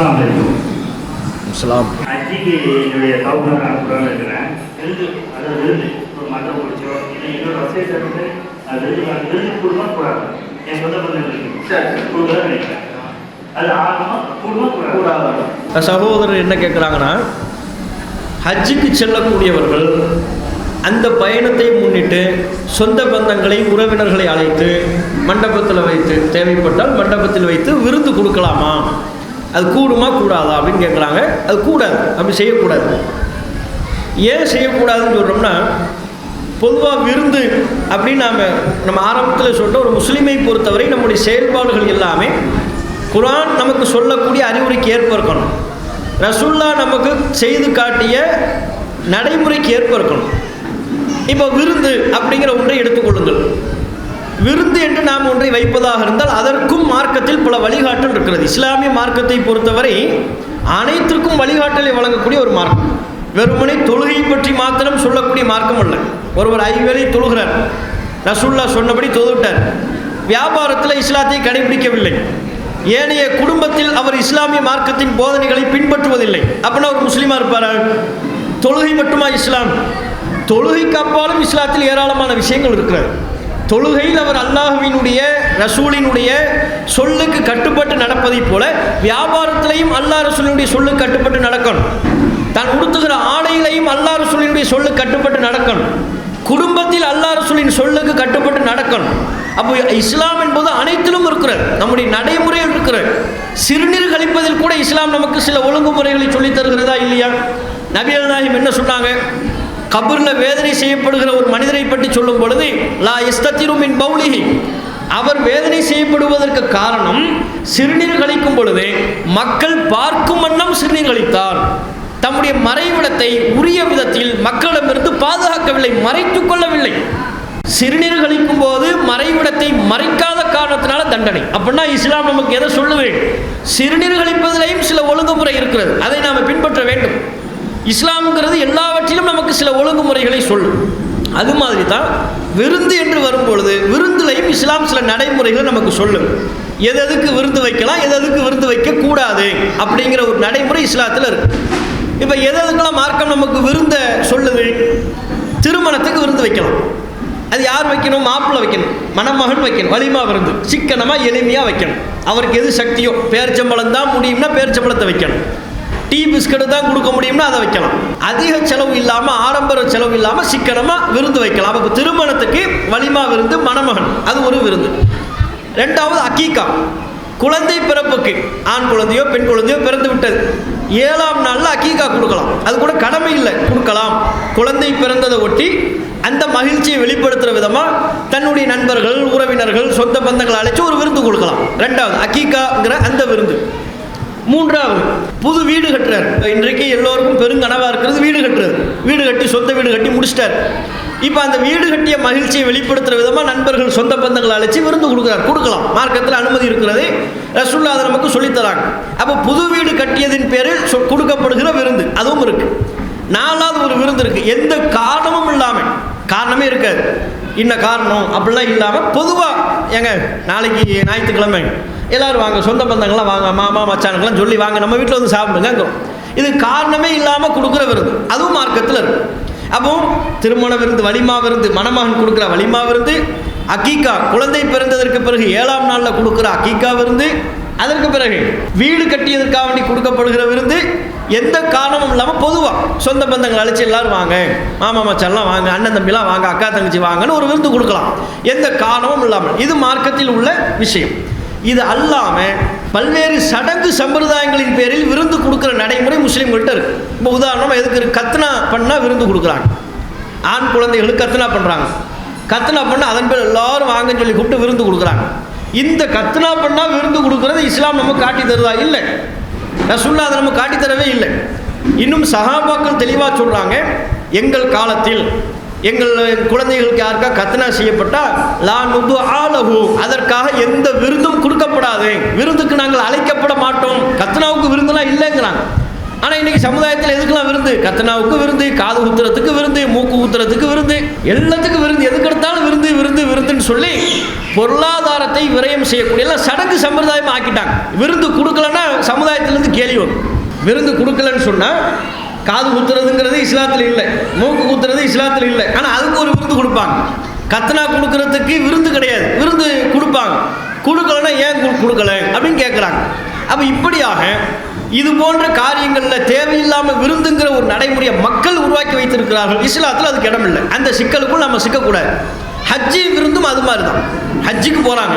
அஸ்ஸலாமு அலைக்கும். இஸ்லாம் அஜிக்கு என்னுடைய கவுண்டர் அனுப்புகிறோன்னு இருக்கிறேன் விருது அதாவது விருது ஒரு மதம் பிடிச்சோ இல்லை இன்னொரு வசதி இருந்து அது விருது அது விருது கூடுமா கூடாது என் சொந்த பந்தங்களுக்கு கூடுதலாக நினைக்கிறேன். அது ஆகமா கூடுமா கூடாது சகோதரர் என்ன கேட்குறாங்கன்னா ஹஜ்ஜுக்கு செல்லக்கூடியவர்கள் அந்த பயணத்தை முன்னிட்டு சொந்த பந்தங்களை உறவினர்களை அழைத்து மண்டபத்தில் வைத்து தேவைப்பட்டால் மண்டபத்தில் வைத்து விருந்து கொடுக்கலாமா? அது கூடுமா கூடாதா அப்படின்னு கேட்குறாங்க அது கூடாது அப்படி செய்யக்கூடாது. ஏன் செய்யக்கூடாதுன்னு சொல்கிறோம்னா பொதுவாக விருந்து அப்படின்னு நாம் நம்ம ஆரம்பத்தில் சொல்லிட்ட ஒரு முஸ்லீமை பொறுத்தவரை நம்முடைய செயல்பாடுகள் எல்லாமே குரான் நமக்கு சொல்லக்கூடிய அறிவுரைக்கு ஏற்ப இருக்கணும். ரசுல்லா நமக்கு செய்து காட்டிய நடைமுறைக்கு ஏற்ப இருக்கணும். இப்போ விருந்து அப்படிங்கிற ஒன்றை எடுத்துக்கொள்ளுங்கள். விருந்து என்று நாம் ஒன்றை வைப்பதாக இருந்தால் அதற்கும் மார்க்கத்தில் பல வழிகாட்டல் இருக்கிறது. இஸ்லாமிய மார்க்கத்தை பொறுத்தவரை அனைத்திற்கும் வழிகாட்டலை வழங்கக்கூடிய ஒரு மார்க்கம். வெறுமனை தொழுகை பற்றி மாத்திரம் சொல்லக்கூடிய மார்க்கம் அல்ல. ஒருவர் ஐவேளை தொழுகிறார். ரசுல்லா சொன்னபடி தொழுவிட்டார் வியாபாரத்தில் இஸ்லாத்தை கடைபிடிக்கவில்லை. ஏனைய குடும்பத்தில் அவர் இஸ்லாமிய மார்க்கத்தின் போதனைகளை பின்பற்றுவதில்லை. அப்படின்னா ஒரு முஸ்லீமாக இருப்பாரா? தொழுகை மட்டுமா இஸ்லாம்? தொழுகைக்கு அப்பாலும் இஸ்லாத்தில் ஏராளமான விஷயங்கள் இருக்கிறது. தொழுகையில் அவர் அல்லாஹுவினுடைய ரசூலினுடைய சொல்லுக்கு கட்டுப்பட்டு நடப்பதைப் போல வியாபாரத்திலையும் அல்லாஹ் ரசூலினுடைய சொல்லுக்கு கட்டுப்பட்டு நடக்கணும். தான் உடுத்துகிற ஆடையிலையும் அல்லாஹ் ரசூலினுடைய சொல்லுக்கு கட்டுப்பட்டு நடக்கணும். குடும்பத்தில் அல்லாஹ் ரசூலின் சொல்லுக்கு கட்டுப்பட்டு நடக்கணும். அப்போ இஸ்லாம் என்பது அனைத்திலும் இருக்கிறது. நம்முடைய நடைமுறையில் இருக்கிறது. சிறுநீர் கழிப்பதில் கூட இஸ்லாம் நமக்கு சில ஒழுங்குமுறைகளை சொல்லித் தருகிறதா இல்லையா? நபிகள் நாயகம் என்ன சொன்னாங்க? கபரில் வேதனை செய்யப்படுகிற ஒரு மனிதரை பற்றி சொல்லும் பொழுது லா இஸ்தத்திரும் இன் பௌலிகி அவர் வேதனை செய்யப்படுவதற்கு காரணம் சிறுநீர் கழிக்கும் பொழுது மக்கள் பார்க்கும் வண்ணம் சிறுநீர் கழித்தார் தம்முடைய மறைவிடத்தை உரிய விதத்தில் மக்களிடமிருந்து பாதுகாக்கவில்லை மறைத்து கொள்ளவில்லை. சிறுநீர் கழிக்கும் போது மறைவிடத்தை மறைக்காத காரணத்தினால தண்டனை. அப்படின்னா இஸ்லாம் நமக்கு எதை சொல்லுவேன் சிறுநீர் கழிப்பதிலையும் சில ஒழுங்குமுறை இருக்கிறது. அதை நாம் பின்பற்ற வேண்டும். இஸ்லாம்ங்கிறது எல்லாவற்றிலும் நமக்கு சில ஒழுங்குமுறைகளை சொல்லும் அது மாதிரி தான் விருந்து என்று வரும்பொழுது விருந்துலையும் இஸ்லாம் சில நடைமுறைகளை நமக்கு சொல்லும் எது எதுக்கு விருந்து வைக்கலாம் எது எதுக்கு விருந்து வைக்கக்கூடாது அப்படிங்கிற ஒரு நடைமுறை இஸ்லாத்தில் இருக்குது இப்போ எது எதுக்கெல்லாம் மார்க்கம் நமக்கு விருந்த சொல்லுது? திருமணத்துக்கு விருந்து வைக்கலாம். அது யார் வைக்கணும்? மாப்பிள்ளை வைக்கணும் மணமகன் வைக்கணும் வலிமா விருந்து சிக்கனமாக எளிமையாக வைக்கணும். அவருக்கு எது சக்தியோ பேர்ச்சம்பளம் தான் முடியும்னா பேர்ச்சம்பளத்தை வைக்கணும். டீ பிஸ்கட் தான் கொடுக்க முடியும்னா அதை வைக்கலாம். அதிக செலவு இல்லாமல் ஆடம்பர செலவு இல்லாமல் சிக்கனமாக விருந்து வைக்கலாம். அப்போ திருமணத்துக்கு வலிமா விருந்து மணமகன். அது ஒரு விருந்து. ரெண்டாவது அக்கீக்கா குழந்தை பிறப்புக்கு ஆண் குழந்தையோ பெண் குழந்தையோ பிறந்து விட்டது. ஏழாம் நாளில் அக்கீக்கா கொடுக்கலாம். அது கூட கடமை இல்லை. கொடுக்கலாம். குழந்தை பிறந்ததை ஒட்டி அந்த மகிழ்ச்சியை வெளிப்படுத்துகிற விதமாக தன்னுடைய நண்பர்கள் உறவினர்கள் சொந்த பந்தங்களை அழைச்சி ஒரு விருந்து கொடுக்கலாம். ரெண்டாவது அக்கீக்காங்கிற அந்த விருந்து. மூன்றாவது புது வீடு கட்டுறார். இன்றைக்கு எல்லோருக்கும் பெருங்கனவாக இருக்கிறது வீடு கட்டுறது. வீடு கட்டி சொந்த வீடு கட்டி முடிச்சிட்டார். இப்போ அந்த வீடு கட்டிய மகிழ்ச்சியை வெளிப்படுத்துகிற விதமாக நண்பர்கள் சொந்த பந்தங்களை அழைச்சி விருந்து கொடுக்குறார். கொடுக்கலாம். மார்க்கத்தில் அனுமதி இருக்கிறது ரசுல்லா அதை நமக்கு சொல்லித்தராங்க. அப்போ புது வீடு கட்டியதின் பேரில் சொ- கொடுக்கப்படுகிற விருந்து அதுவும் இருக்குது நாலாவது ஒரு விருந்து இருக்குது எந்த காரணமும் இல்லாமல் காரணமே இருக்காது. இன்ன காரணம்? அப்படிலாம் இல்லாமல் பொதுவாக ஏங்க நாளைக்கு ஞாயிற்றுக்கிழமை எல்லோரும் வாங்க சொந்த பந்தங்கள்லாம் வாங்க மாமா மச்சானுக்கெல்லாம் சொல்லி வாங்க நம்ம வீட்டில் வந்து சாப்பிடுங்க இது காரணமே இல்லாமல் கொடுக்குற விருது அதுவும் மார்க்கத்தில் இருக்குது அப்போ திருமண விருந்து வலிமா விருந்து மணமகன் கொடுக்குற வலிமா விருந்து அக்கீக்கா குழந்தை பிறந்ததற்கு பிறகு ஏழாம் நாளில் கொடுக்குற அக்கீக்கா விருந்து அதற்கு பிறகு வீடு கட்டியதற்காக வேண்டி கொடுக்கப்படுகிற விருந்து எந்த காரணமும் இல்லாமல் பொதுவாக சொந்த பந்தங்கள் அழைச்சி எல்லாரும் வாங்க. மாமா மச்சான்லாம் வாங்க அண்ணன் தம்பிலாம் வாங்க அக்கா தங்கச்சி வாங்கன்னு ஒரு விருந்து கொடுக்கலாம். எந்த காரணமும் இல்லாமல் இது மார்க்கத்தில் உள்ள விஷயம். இது அல்லாமல் பல்வேறு சடங்கு சம்பிரதாயங்களின் பேரில் விருந்து கொடுக்குற நடைமுறை முஸ்லீம்கள்ட்ட இருக்குது இப்போ உதாரணமாக எதுக்கு கத்னா பண்ணால் விருந்து கொடுக்குறாங்க. ஆண் குழந்தைகளுக்கு கத்னா பண்ணுறாங்க கத்னா பண்ணால் அதன் பேர் எல்லாரும் வாங்கன்னு சொல்லி கூப்பிட்டு விருந்து கொடுக்குறாங்க. இந்த கத்னா பண்ணால் விருந்து கொடுக்குறது இஸ்லாம் நம்ம காட்டி தருதா? இல்லை. ரசுல்லா அதை நம்ம காட்டித்தரவே இல்லை. இன்னும் சகாபாக்கள் தெளிவாக சொல்கிறாங்க எங்கள் காலத்தில் எங்கள் குழந்தைகளுக்கு யாருக்கா கத்னா செய்யப்பட்டால் லா நுது ஆலகு அதற்காக எந்த விருதும் கொடுக்கப்படாது. விருந்துக்கு நாங்கள் அழைக்கப்பட மாட்டோம். கத்னாவுக்கு விருந்தெல்லாம் இல்லைங்கிறாங்க. ஆனால் இன்னைக்கு சமுதாயத்தில் எதுக்கெல்லாம் விருந்து? கத்தனாவுக்கு விருந்து காது ஊத்துறதுக்கு விருந்து மூக்கு ஊத்துறதுக்கு விருந்து எல்லாத்துக்கும் விருந்து எதுக்கு எடுத்தாலும் விருந்து விருந்து விருந்துன்னு சொல்லி பொருளாதாரத்தை விரயம் செய்யக்கூடிய எல்லாம் சடங்கு சம்பிரதாயம் ஆக்கிட்டாங்க. விருந்து கொடுக்கலன்னா சமுதாயத்திலேருந்து கேள்வி வரும். விருந்து கொடுக்கலன்னு சொன்னால் காது குத்துறதுங்கிறது இஸ்லாத்தில் இல்லை மூக்கு குத்துறது இஸ்லாத்தில் இல்லை. ஆனால் அதுக்கு ஒரு விருந்து கொடுப்பாங்க. கத்தனா கொடுக்கறதுக்கு விருந்து கிடையாது. விருந்து கொடுப்பாங்க. கொடுக்கலன்னா ஏன் கொடுக்கல அப்படின்னு கேட்குறாங்க அப்போ இப்படியாக இது போன்ற காரியங்களில் தேவையில்லாமல் விருந்துங்கிற ஒரு நடைமுறையை மக்கள் உருவாக்கி வைத்திருக்கிறார்கள். இஸ்லாத்தில் அதுக்கு இடம் இல்லை அந்த சிக்கலுக்குள் நம்ம சிக்கக்கூடாது. ஹஜ்ஜி விருந்தும் அது மாதிரி தான் ஹஜ்ஜுக்கு போகிறாங்க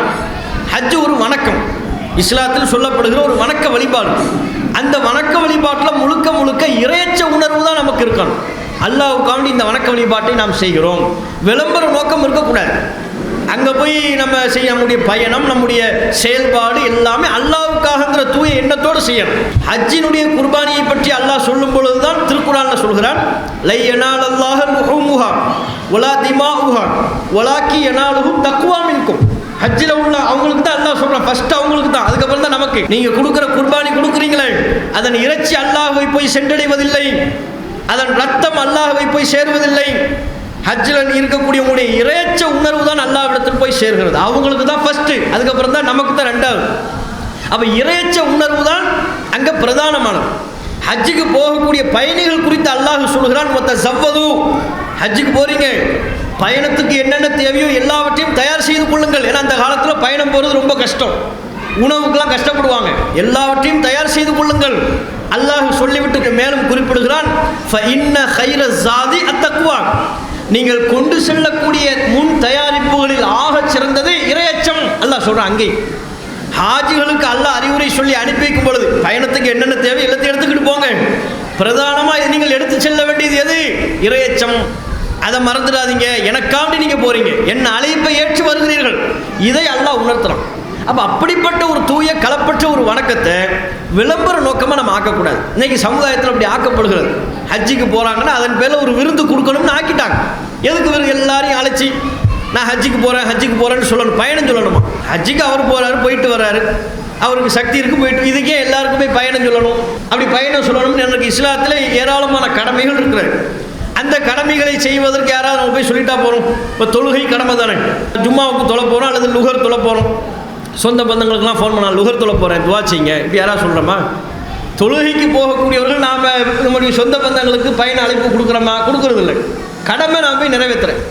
ஹஜ்ஜு ஒரு வணக்கம். இஸ்லாத்தில் சொல்லப்படுகிற ஒரு வணக்க வழிபாடு. அந்த வணக்க வழிபாட்டில் முழுக்க முழுக்க இறையச்ச உணர்வு தான் நமக்கு இருக்கணும். அல்லாவுக்காண்டி இந்த வணக்க வழிபாட்டை நாம் செய்கிறோம். விளம்பர நோக்கம் இருக்கக்கூடாது. அங்கே போய் நம்ம செய்ய நம்முடைய பயணம் நம்முடைய செயல்பாடு எல்லாமே அல்லாவுக்காகங்கிற தூய எண்ணத்தோடு செய்யணும். ஹஜ்ஜினுடைய குர்பானியை பற்றி அல்லாஹ் சொல்லும் பொழுது தான் திருக்குறான் சொல்கிறான் லை எனால் அல்லாஹ் முகமுகாம் ஒலா திமா உஹா ஒலாக்கி எனாலுகும் தக்குவா இருக்கும் ஹஜ்ஜில் உள்ள அவங்களுக்கு தான் அல்லாஹ் சொல்கிறான் ஃபஸ்ட்டு அவங்களுக்கு தான். அதுக்கப்புறம் தான் நமக்கு. நீங்கள் கொடுக்குற குர்பானி கொடுக்குறீங்களே அதன் இறைச்சி அல்லாஹ்வை போய் சென்றடைவதில்லை அதன் ரத்தம் அல்லாஹ்வை போய் சேருவதில்லை ஹஜ்ஜில் இருக்கக்கூடிய உங்களுடைய இறைச்ச உணர்வு தான் அல்லாஹ்விடத்தில் போய் சேர்கிறது. அவங்களுக்கு தான் ஃபஸ்ட்டு அதுக்கப்புறம் தான் நமக்கு தான் ரெண்டாவது. அப்போ இறைச்ச உணர்வு தான் அங்கே பிரதானமானது. ஹஜ்ஜுக்கு போகக்கூடிய பயணிகள் குறித்து அல்லாஹ் சொல்கிறான் மொத்த சவ்வது ஹஜ்ஜுக்கு போகிறீங்க பயணத்துக்கு என்னென்ன தேவையோ எல்லாவற்றையும் தயார் செய்து கொள்ளுங்கள். ஏன்னா அந்த காலத்தில் பயணம் போகிறது ரொம்ப கஷ்டம். உணவுக்கெல்லாம் கஷ்டப்படுவாங்க. எல்லாவற்றையும் தயார் செய்து கொள்ளுங்கள். அல்லாஹ் சொல்லிவிட்டு மேலும் குறிப்பிடுகிறான் இன்ன ஹைர ஜாதி அத்தக்குவான் நீங்கள் கொண்டு செல்லக்கூடிய முன் தயாரிப்புகளில் ஆகச் சிறந்தது இரையச்சம். அல்ல சொல்கிறேன் அங்கே. ஹாஜிகளுக்கு அல்ல அறிவுரை சொல்லி அனுப்பி வைக்கும் பொழுது பயணத்துக்கு என்னென்ன தேவை எல்லாத்தையும் எடுத்துக்கிட்டு போங்க. பிரதானமாக இது நீங்கள் எடுத்து செல்ல வேண்டியது எது? இரையச்சம். அதை மறந்துடாதீங்க. எனக்காண்டி நீங்கள் போகிறீங்க என் அழைப்பை ஏற்று வருகிறீர்கள். இதை அல்லாஹ் உணர்த்தணும் அப்போ அப்படிப்பட்ட ஒரு தூய கலப்பற்ற ஒரு வணக்கத்தை விளம்பர நோக்கமாக நம்ம ஆக்கக்கூடாது. இன்னைக்கு சமுதாயத்தில் அப்படி ஆக்கப்படுகிறது. ஹஜ்ஜிக்கு போகிறாங்கன்னா அதன் பேரில் ஒரு விருந்து கொடுக்கணும்னு ஆக்கிட்டாங்க. எதுக்கு விருந்து? எல்லாரையும் அழைச்சி நான் ஹஜ்ஜிக்கு போகிறேன் ஹஜ்ஜிக்கு போகிறேன்னு சொல்லணும் பயணம் சொல்லணுமா? ஹஜ்ஜிக்கு அவர் போகிறாரு போயிட்டு வர்றாரு அவருக்கு சக்தி இருக்கு போயிட்டு இதுக்கே எல்லாருக்குமே பயணம் சொல்லணும். அப்படி பயணம் சொல்லணும்னு எனக்கு இஸ்லாத்தில் ஏராளமான கடமைகள் இருக்கிறாரு அந்த கடமைகளை செய்வதற்கு யாராவது நம்ம போய் சொல்லிட்டா போகிறோம் இப்போ தொழுகை கடமை தானே. ஜும்மாவுக்கு தொலை போகிறோம் அல்லது லுகர் தொலை போகிறோம் சொந்த பந்தங்களுக்கெல்லாம் ஃபோன் பண்ணா லுகர் தொலை போகிறேன் துவா செய்யுங்க. இப்படி யாராவது சொல்கிறோமா தொழுகைக்கு போகக்கூடியவர்கள் நாம் நம்முடைய சொந்த பந்தங்களுக்கு பயண அழைப்பு கொடுக்குறோமா? கொடுக்கறதில்லை. கடமை நான் போய் நிறைவேற்றுறேன்.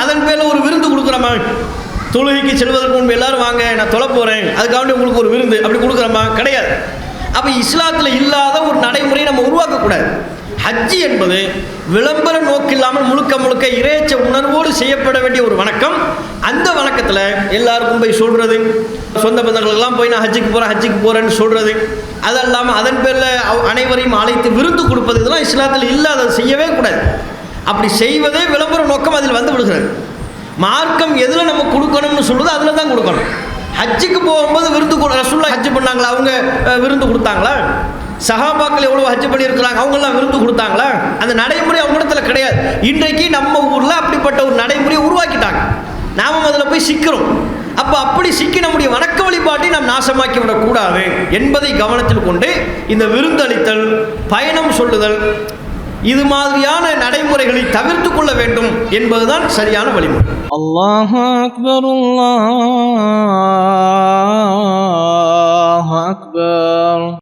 அதன் பேரில் ஒரு விருந்து கொடுக்குறோமா? தொழுகைக்கு செல்வதற்கு முன்பு எல்லாரும் வாங்க நான் தொலை போகிறேன் அதுக்காண்டி உங்களுக்கு ஒரு விருந்து. அப்படி கொடுக்குறோமா? கிடையாது. அப்போ இஸ்லாத்தில் இல்லாத ஒரு நடைமுறையை நம்ம உருவாக்கக்கூடாது. ஹஜ்ஜி என்பது விளம்பர நோக்கில்லாமல் முழுக்க முழுக்க இறைச்ச உணர்வோடு செய்யப்பட வேண்டிய ஒரு வணக்கம். அந்த வணக்கத்தில் எல்லாருக்கும் போய் சொல்கிறது சொந்த பந்தங்களுக்கெல்லாம் போய் நான் ஹஜ்ஜுக்கு போகிறேன் ஹஜ்ஜுக்கு போகிறேன்னு சொல்கிறது அது இல்லாமல் அதன் பேரில் அனைவரையும் அழைத்து விருந்து கொடுப்பது இதெல்லாம் இஸ்லாத்தில் இல்லாத செய்யவே கூடாது. அப்படி செய்வதே விளம்பர நோக்கம் அதில் வந்து விடுகிறது மார்க்கம் எதில் நம்ம கொடுக்கணும்னு சொல்வது அதில் தான் கொடுக்கணும். ஹஜ்ஜுக்கு போகும்போது விருந்து பண்ணாங்களா அவங்க விருந்து கொடுத்தாங்களா? சகாபாக்கள் எவ்வளோ ஹஜ் பண்ணியிருக்கிறாங்க? அவங்கெல்லாம் விருந்து கொடுத்தாங்களா? அந்த நடைமுறை அவங்க கிடையாது. இன்றைக்கு நம்ம ஊரில் அப்படிப்பட்ட ஒரு நடைமுறையை உருவாக்கிட்டாங்க. நாம் அதில் போய் சிக்கிறோம். அப்போ அப்படி சிக்கி நம்முடைய வணக்க வழிபாட்டை நாம் நாசமாக்கி விடக்கூடாது என்பதை கவனத்தில் கொண்டு இந்த விருந்தளித்தல் பயணம் சொல்லுதல் இது மாதிரியான நடைமுறைகளை தவிர்த்து கொள்ள வேண்டும் என்பதுதான் சரியான வழிமுறை. அல்லாஹ் அக்பர் الله أكبر